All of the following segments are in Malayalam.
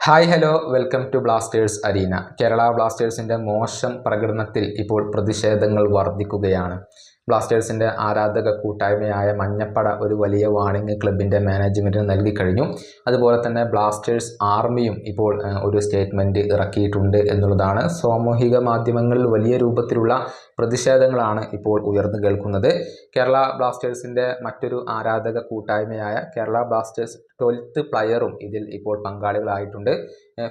Hi hello welcome to Blasters arena Kerala ബ്ലാസ്റ്റേഴ്സിന്റെ മോശം പ്രകടനത്തിൽ ഇപ്പോൾ പ്രതിഷേധങ്ങൾ വർദ്ധിക്കുകയാണ്. ബ്ലാസ്റ്റേഴ്സിന്റെ ആരാധക കൂട്ടായ്മയായ മഞ്ഞപ്പട ഒരു വലിയ വാണിംഗ് ക്ലബിന്റെ മാനേജ്മെന്റിന് നൽകി കഴിഞ്ഞു. അതുപോലെ തന്നെ ബ്ലാസ്റ്റേഴ്സ് ആർമിയും ഇപ്പോൾ ഒരു സ്റ്റേറ്റ്മെന്റ് ഇറക്കിയിട്ടുണ്ട് എന്നുള്ളതാണ്. സാമൂഹിക മാധ്യമങ്ങളിൽ വലിയ രൂപത്തിലുള്ള പ്രതിഷേധങ്ങളാണ് ഇപ്പോൾ ഉയർന്നു കേൾക്കുന്നത്. കേരള ബ്ലാസ്റ്റേഴ്സിന്റെ മറ്റൊരു ആരാധക കൂട്ടായ്മയായ കേരള ബ്ലാസ്റ്റേഴ്സ് ട്വൽത്ത് പ്ലയറും ഇതിൽ ഇപ്പോൾ പങ്കാളികളായിട്ടുണ്ട്.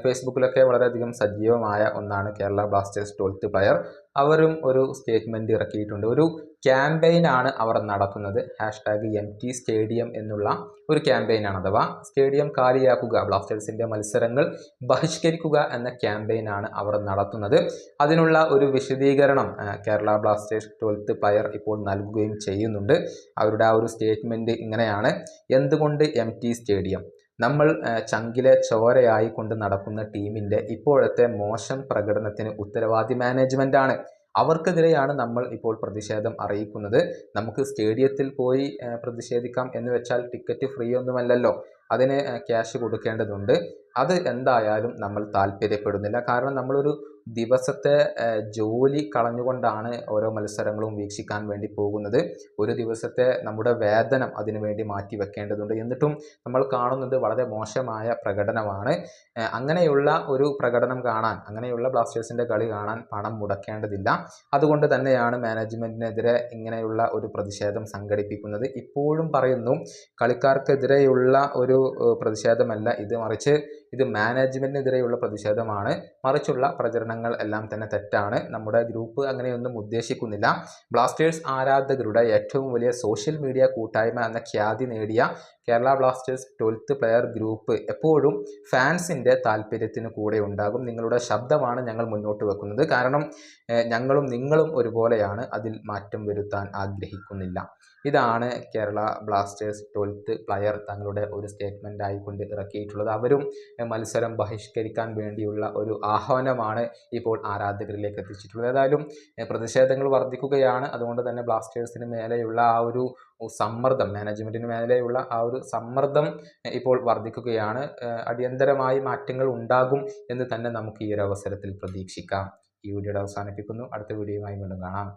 ഫേസ്ബുക്കിലൊക്കെ വളരെയധികം സജീവമായ ഒന്നാണ് കേരള ബ്ലാസ്റ്റേഴ്സ് ട്വൽത്ത് പ്ലെയർ. അവരും ഒരു സ്റ്റേറ്റ്മെന്റ് ഇറക്കിയിട്ടുണ്ട്. ഒരു ക്യാമ്പയിനാണ് അവർ നടത്തുന്നത്. ഹാഷ്ടാഗ് എം ടി സ്റ്റേഡിയം എന്നുള്ള ഒരു ക്യാമ്പയിനാണ് അഥവാ സ്റ്റേഡിയം കാലിയാക്കുക ബ്ലാസ്റ്റേഴ്സിന്റെ മത്സരങ്ങൾ ബഹിഷ്കരിക്കുക എന്ന ക്യാമ്പയിനാണ് അവർ നടത്തുന്നത്. അതിനുള്ള ഒരു വിശദീകരണം കേരള ബ്ലാസ്റ്റേഴ്സ് ട്വൽത്ത് പ്ലെയർ ഇപ്പോൾ നൽകുകയും ചെയ്യുന്നുണ്ട്. അവരുടെ ആ ഒരു സ്റ്റേറ്റ്മെന്റ് ഇങ്ങനെയാണ്. എന്തുകൊണ്ട് എം സ്റ്റേഡിയം നമ്മൾ ചങ്കിലെ ചോരയായി കൊണ്ട് നടക്കുന്ന ടീമിന്റെ ഇപ്പോഴത്തെ മോശം പ്രകടനത്തിന് ഉത്തരവാദി മാനേജ്മെന്റാണ് അവർക്കെതിരെയാണ് നമ്മൾ ഇപ്പോൾ പ്രതിഷേധം അറിയിക്കുന്നത്. നമുക്ക് സ്റ്റേഡിയത്തിൽ പോയി പ്രതിഷേധിക്കാം എന്ന് വെച്ചാൽ ടിക്കറ്റ് ഫ്രീ ഒന്നുമല്ലല്ലോ. അതിന് ക്യാഷ് കൊടുക്കേണ്ടതുണ്ട്. അത് എന്തായാലും നമ്മൾ താല്പര്യപ്പെടുന്നില്ല. കാരണം നമ്മളൊരു ദിവസത്തെ ജോലി കളഞ്ഞുകൊണ്ടാണ് ഓരോ മത്സരങ്ങളും വീക്ഷിക്കാൻ വേണ്ടി പോകുന്നത്. ഒരു ദിവസത്തെ നമ്മുടെ വേതനം അതിനു വേണ്ടി മാറ്റി വെക്കേണ്ടതുണ്ട്. എന്നിട്ടും നമ്മൾ കാണുന്നത് വളരെ മോശമായ പ്രകടനമാണ്. അങ്ങനെയുള്ള ഒരു പ്രകടനം കാണാൻ അങ്ങനെയുള്ള ബ്ലാസ്റ്റേഴ്സിന്റെ കളി കാണാൻ പണം മുടക്കേണ്ടതില്ല. അതുകൊണ്ട് തന്നെയാണ് മാനേജ്മെന്റിനെതിരെ ഇങ്ങനെയുള്ള ഒരു പ്രതിഷേധം സംഘടിപ്പിക്കുന്നത്. ഇപ്പോഴും പറയുന്നു കളിക്കാർക്കെതിരെയുള്ള ഒരു പ്രതിഷേധമല്ല. ഇത് മറിച്ച് ഇത് മാനേജ്മെന്റിനെതിരെയുള്ള പ്രതിഷേധമാണ്. മറിച്ചുള്ള പ്രചരണങ്ങൾ എല്ലാം തന്നെ തെറ്റാണ്. നമ്മുടെ ഗ്രൂപ്പ് അങ്ങനെയൊന്നും ഉദ്ദേശിക്കുന്നില്ല. ബ്ലാസ്റ്റേഴ്സ് ആരാധകരുടെ ഏറ്റവും വലിയ സോഷ്യൽ മീഡിയ കൂട്ടായ്മ എന്ന ഖ്യാതി നേടിയ Kerala Blasters twelfth player group എപ്പോഴും ഫാൻസിന്റെ താല്പര്യത്തിന് കൂടെ ഉണ്ടാകും. നിങ്ങളുടെ ശബ്ദമാണ് ഞങ്ങൾ മുന്നോട്ട് വെക്കുന്നത്. കാരണം ഞങ്ങളും നിങ്ങളും ഒരുപോലെയാണ് അതിൽ മാറ്റം വരുത്താൻ ആഗ്രഹിക്കുന്നില്ല. ഇതാണ് കേരള ബ്ലാസ്റ്റേഴ്സ് ട്വൽത്ത് പ്ലെയർ തങ്ങളുടെ ഒരു സ്റ്റേറ്റ്മെന്റ് ആയിക്കൊണ്ട് ഇറക്കിയിട്ടുള്ളത്. അവരും മത്സരം ബഹിഷ്കരിക്കാൻ വേണ്ടിയുള്ള ഒരു ആഹ്വാനമാണ് ഇപ്പോൾ ആരാധകരിലേക്ക് എത്തിച്ചിട്ടുള്ളത്. ഏതായാലും പ്രതിഷേധങ്ങൾ വർദ്ധിക്കുകയാണ് അതുകൊണ്ട് തന്നെ ബ്ലാസ്റ്റേഴ്സിന് മേലെയുള്ള ആ ഒരു സമ്മർദ്ദം മാനേജ്മെന്റിന് മേലെയുള്ള ആ ഒരു സമ്മർദ്ദം ഇപ്പോൾ വർദ്ധിക്കുകയാണ് അടിയന്തരമായി മാറ്റങ്ങൾ ഉണ്ടാകും എന്ന് തന്നെ നമുക്ക് ഈ ഒരു അവസരത്തിൽ പ്രതീക്ഷിക്കാം. ഈ വീഡിയോയുടെ അവസാനിപ്പിക്കുന്നു. അടുത്ത വീഡിയോയുമായി വീണ്ടും കാണാം.